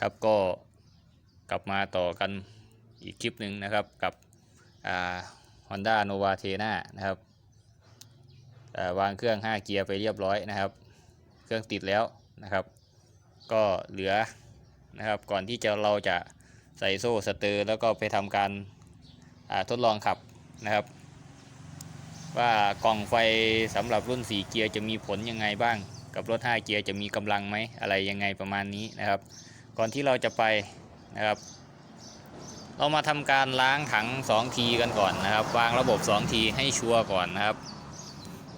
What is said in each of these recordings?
ครับก็กลับมาต่อกันอีกคลิปหนึ่งนะครับกับฮอ่า Honda Nova t e n a นะครับวางเครื่อง 5 เกียร์ไปเรียบร้อยนะครับ เครื่องติดแล้วนะครับ ก็เหลือนะครับก่อนที่จะเราจะใส่โซ่สเตอร์แล้วก็ไปทำการทดลองขับนะครับ ว่ากล่องไฟสำหรับรุ่น 4 เกียร์จะมีผลยังไงบ้าง กับรถ 5 เกียร์จะมีกำลังไหมอะไรยังไงประมาณนี้นะครับ ก่อนที่เราจะไปนะครับ เรามาทำการล้างถัง 2 ทีกันก่อนนะครับ วางระบบ 2 ทีให้ชัวร์ก่อนนะครับ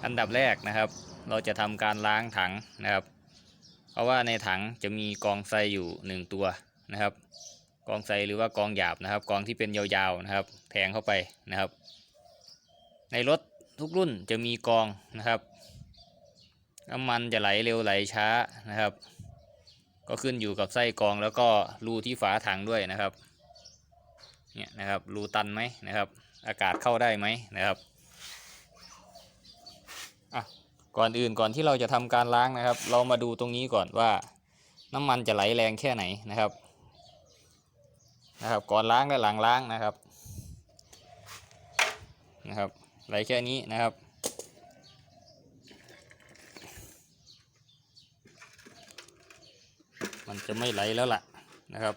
อันดับแรกนะครับ เราจะทำการล้างถังนะครับ เพราะว่าในถังจะมีกองไฟอยู่ 1 ตัวนะครับ กองไฟหรือว่ากองหยาบนะครับ กองที่เป็นยาวๆนะครับ แทงเข้าไปนะครับ ในรถทุกรุ่นจะมีกองนะครับน้ำมันจะไหลเร็วไหลช้านะครับ ก็ขึ้นอยู่กับไส้กรองแล้วก็รูที่ฝาถังด้วยนะครับเนี่ยนะครับรูตันไหมนะครับ อากาศเข้าได้ไหมนะครับอะก่อนอื่นก่อนที่เราจะทำการล้างนะครับ เรามาดูตรงนี้ก่อนว่าน้ำมันจะไหลแรงแค่ไหนนะครับนะครับ ก่อนล้างและหลังล้างนะครับนะครับ ไหลแค่นี้นะครับ มันจะไม่ไหลแล้วล่ะนะครับ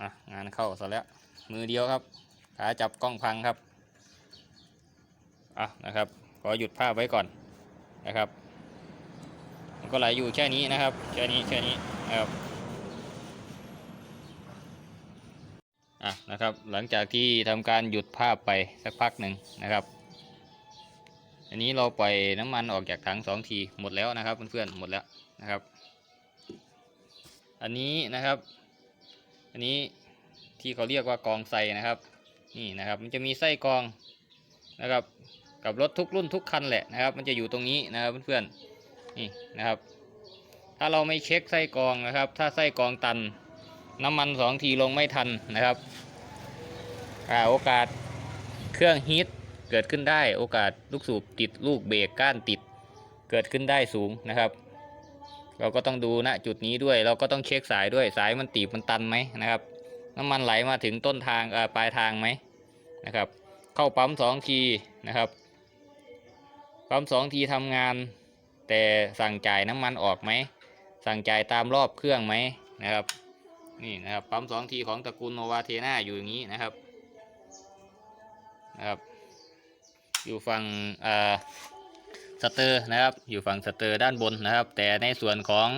อะงานเข้าซะแล้วมือเดียวครับขาจับกล้องพังครับอะนะครับขอหยุดภาพไว้ก่อนนะครับ มันก็ไหลอยู่แค่นี้นะครับแค่นี้แค่นี้นะครับอะนะครับหลังจากที่ทำการหยุดภาพไปสักพักหนึ่งนะครับอันนี้เราปล่อยน้ำมันออกจากถังสองทีหมดแล้วนะครับเพื่อนๆหมดแล้วนะครับ อันนี้นะครับ อันนี้ที่เขาเรียกว่ากองไส้นะครับ นี่นะครับ มันจะมีไส้กองนะครับ กับรถทุกรุ่นทุกคันแหละนะครับ มันจะอยู่ตรงนี้นะครับเพื่อนๆนี่นะครับ ถ้าเราไม่เช็คไส้กองนะครับ ถ้าไส้กองตัน น้ำมันสองทีลงไม่ทันนะครับอาโอกาสเครื่องฮีทเกิดขึ้นได้โอกาสลูกสูบติดลูกเบรกก้านติดเกิดขึ้นได้สูงนะครับ เราก็ต้องดูณจุดนี้ด้วย เราก็ต้องเช็คสายด้วยสายมันตีบมันตันไหมนะครับ น้ำมันไหลมาถึงต้นทางปลายทางไหมนะครับ เข้าปั๊มสองทีนะครับปั๊มสองทีทำงาน แต่สั่งจ่ายน้ำมันออกไหมสั่งจ่ายตามรอบเครื่องไหมนะครับนี่นะครับปั๊มสองทีของตระกูลโนวาเทนาอยู่อย่างนี้นะครับนะครับ อยู่ฝั่งอ่อ สเตอร์นะครับอยู่ฝั่งสเตอร์ด้านบนนะครับ แต่ในส่วนของ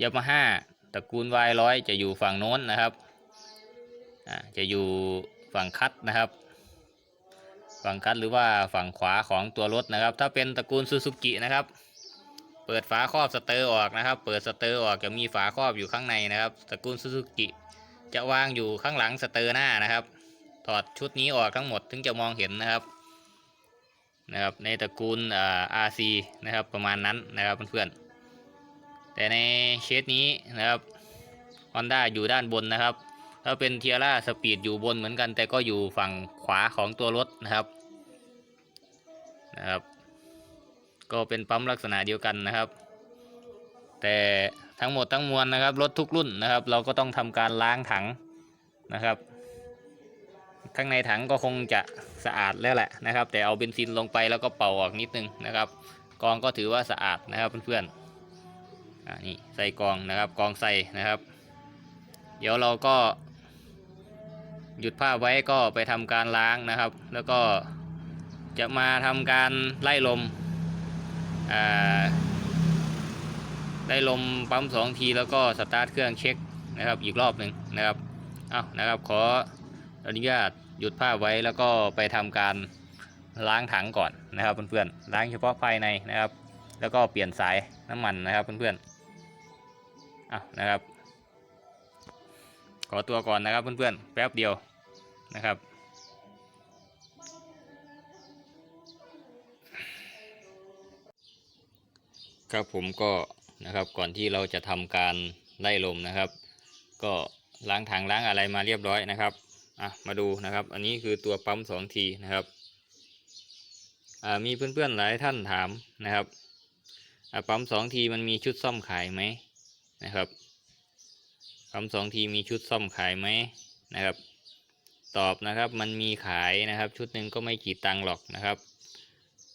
ยามาฮ่าตระกูล Y100 จะอยู่ฝั่งโน้นนะครับจะอยู่ฝั่งคัดนะครับ ฝั่งคัดหรือว่าฝั่งขวาของตัวรถนะครับ ถ้าเป็นตระกูลซูซูกินะครับ เปิดฝาครอบสเตอร์ออกนะครับ เปิดสเตอร์ออกจะมีฝาครอบอยู่ข้างในนะครับ ตระกูลซูซูกิจะวางอยู่ข้างหลังสเตอร์หน้านะครับ ถอดชุดนี้ออกทั้งหมดถึงจะมองเห็นนะครับ นะครับในตระกูลอ่า RC นะครับประมาณนั้นนะครับเพื่อนๆแต่ในเคสนี้นะครับ Honda อยู่ด้านบนนะครับถ้าเป็นเทียร่าสปีดอยู่บนเหมือนกัน แต่ก็อยู่ฝั่งขวาของตัวรถนะครับนะครับ ก็เป็นปั๊มลักษณะเดียวกันนะครับ แต่ทั้งหมดทั้งมวลนะครับรถทุกรุ่นนะครับ เราก็ต้องทำการล้างถังนะครับ ข้างในถังก็คงจะสะอาดแล้วแหละนะครับ แต่เอาเบนซินลงไปแล้วก็เป่าออกนิดนึงนะครับกองก็ถือว่าสะอาดนะครับเพื่อนๆอ่านี่ใส่กองนะครับกองใส่นะครับ เดี๋ยวเราก็ หยุดภาพไว้ก็ไปทำการล้างนะครับ แล้วก็จะมาทำการไล่ลมอ่าไล่ลมปั๊มสองทีแล้วก็สตาร์ทเครื่องเช็คนะครับอีกรอบหนึ่งนะครับ เอานะครับขอ อนุญาตหยุดภาพไว้แล้วก็ไปทำการล้างถังก่อนนะครับเพื่อนๆล้างเฉพาะภายในนะครับ แล้วก็เปลี่ยนสายน้ำมันนะครับเพื่อนๆอะนะครับ ขอตัวก่อนนะครับเพื่อนๆแป๊บเดียวนะครับครับผมก็นะครับก่อนที่เราจะทำการไล่ลมนะครับ ก็ล้างถังล้างอะไรมาเรียบร้อยนะครับ อะมาดูนะครับ อันนี้คือตัวปั๊มสองทีนะครับอ่ามีเพื่อนๆหลายท่านถามนะครับอ่าปั๊มสองทีมันมีชุดซ่อมขายไหมนะครับปั๊มสองทีมีชุดซ่อมขายไหมนะครับ ตอบนะครับมันมีขายนะครับ ชุดหนึ่งก็ไม่กี่ตังค์หรอกนะครับ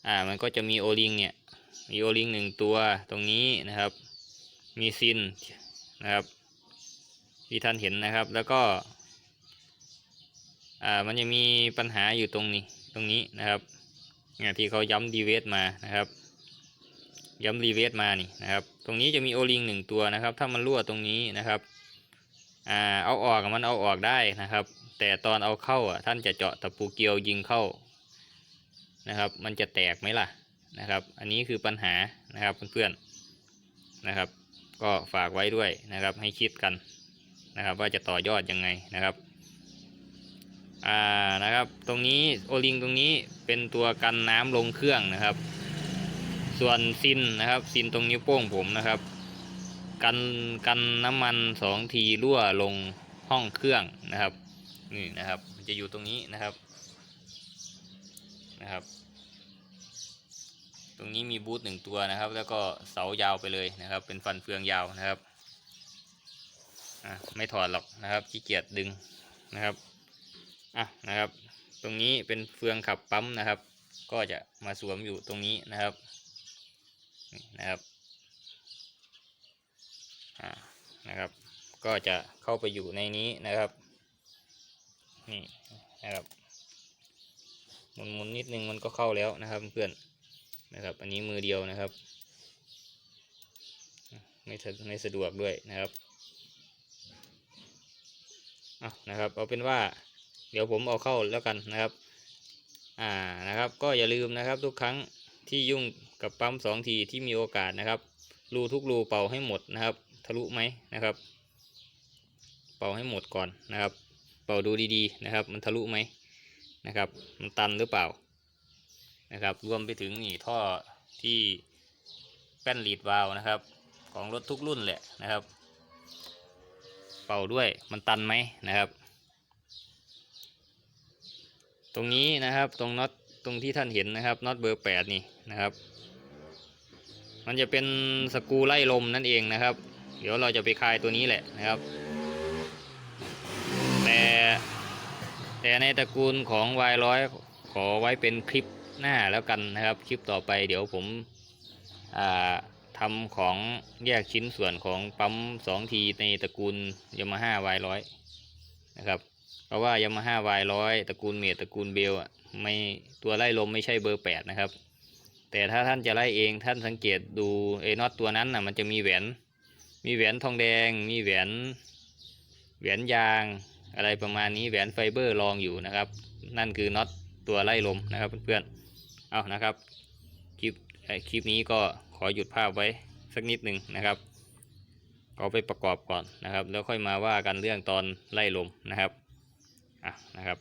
อ่ามันก็จะมีโอลิงเนี่ยมีโอลิงหนึ่งตัวตรงนี้นะครับ มีซินนะครับที่ท่านเห็นนะครับแล้วก็ อ่ามันจะมีปัญหาอยู่ตรงนี้ตรงนี้นะครับเนี่ยที่เขาย้ำดีเวสมานะครับ ย้ำรีเวสมานี่นะครับ ตรงนี้จะมีโอลิงหนึ่งตัวนะครับ ถ้ามันรั่วตรงนี้นะครับอ่าเอาออกมันเอาออกได้นะครับ แต่ตอนเอาเข้าอะท่านจะเจาะตะปูเกียวยิงเข้านะครับ มันจะแตกไหมล่ะนะครับ อันนี้คือปัญหานะครับเพื่อนๆนะครับ ก็ฝากไว้ด้วยนะครับให้คิดกันนะครับ ว่าจะต่อยอดยังไงนะครับ อ่านะครับ ตรงนี้โอลิงตรงนี้เป็นตัวกันน้ำลงเครื่องนะครับ ส่วนซินนะครับซินตรงนิ้วโป้งผมนะครับ กันกันน้ำมันสองทีรั่วลงห้องเครื่องนะครับนี่นะครับมันจะอยู่ตรงนี้นะครับนะครับ ตรงนี้มีบูทหนึ่งตัวนะครับ แล้วก็เสายาวไปเลยนะครับ เป็นฟันเฟืองยาวนะครับอะไม่ถอดหรอกนะครับขี้เกียจดึงนะครับ อะนะครับ ตรงนี้เป็นเฟืองขับปั๊มนะครับ ก็จะมาสวมอยู่ตรงนี้นะครับนี่นะครับอ่านะครับ ก็จะเข้าไปอยู่ในนี้นะครับนี่นะครับหมุนหมุนนิดนึงมันก็เข้าแล้วนะครับเพื่อนนะครับ อันนี้มือเดียวนะครับ ไม่สะไม่สะดวกด้วยนะครับอะนะครับ เอาเป็นว่า เดี๋ยวผมเอาเข้าแล้วกันนะครับ อ่านะครับ ก็อย่าลืมนะครับทุกครั้งที่ยุ่งกับปั๊มสองทีที่มีโอกาสนะครับ รูทุกรูเป่าให้หมดนะครับ ทะลุไหมนะครับ เป่าให้หมดก่อนนะครับ เป่าดูดีๆนะครับ มันทะลุไหมนะครับ มันตันหรือเปล่านะครับ รวมไปถึงนี่ท่อที่แป้นลีดวาล์วนะครับ ของรถทุกรุ่นแหละนะครับ เป่าด้วยมันตันไหมนะครับ ตรงนี้นะครับตรงน็อตตรงที่ท่านเห็นนะครับน็อตเบอร์แปดนี่นะครับ มันจะเป็นสกูไล่ลมนั่นเองนะครับ เดี๋ยวเราจะไปคลายตัวนี้แหละนะครับ แต่แต่ในตระกูลของ Y ร้อยขอไว้เป็นคลิปหน้าแล้วกันนะครับ คลิปต่อไปเดี๋ยวผมทำของแยกชิ้นส่วนของปั๊ม 2 ทีในตระกูล Yamaha Y ร้อยนะครับ เพราะว่ายามาฮ่าวายร้อยตระกูลเมดตระกูลเบลอะไม่ตัวไล่ลมไม่ใช่เบอร์แปดนะครับ แต่ถ้าท่านจะไล่เองท่านสังเกตดูไอ้น็อตตัวนั้นน่ะมันจะมีแหวน มีแหวนทองแดง มีแหวนแหวนยางอะไรประมาณนี้แหวนไฟเบอร์รองอยู่นะครับ นั่นคือน็อตตัวไล่ลมนะครับเพื่อนๆเอานะครับคลิปคลิปนี้ก็ขอหยุดภาพไว้สักนิดหนึ่งนะครับเอาไปประกอบก่อนนะครับ แล้วค่อยมาว่ากันเรื่องตอนไล่ลมนะครับ อะนะครับ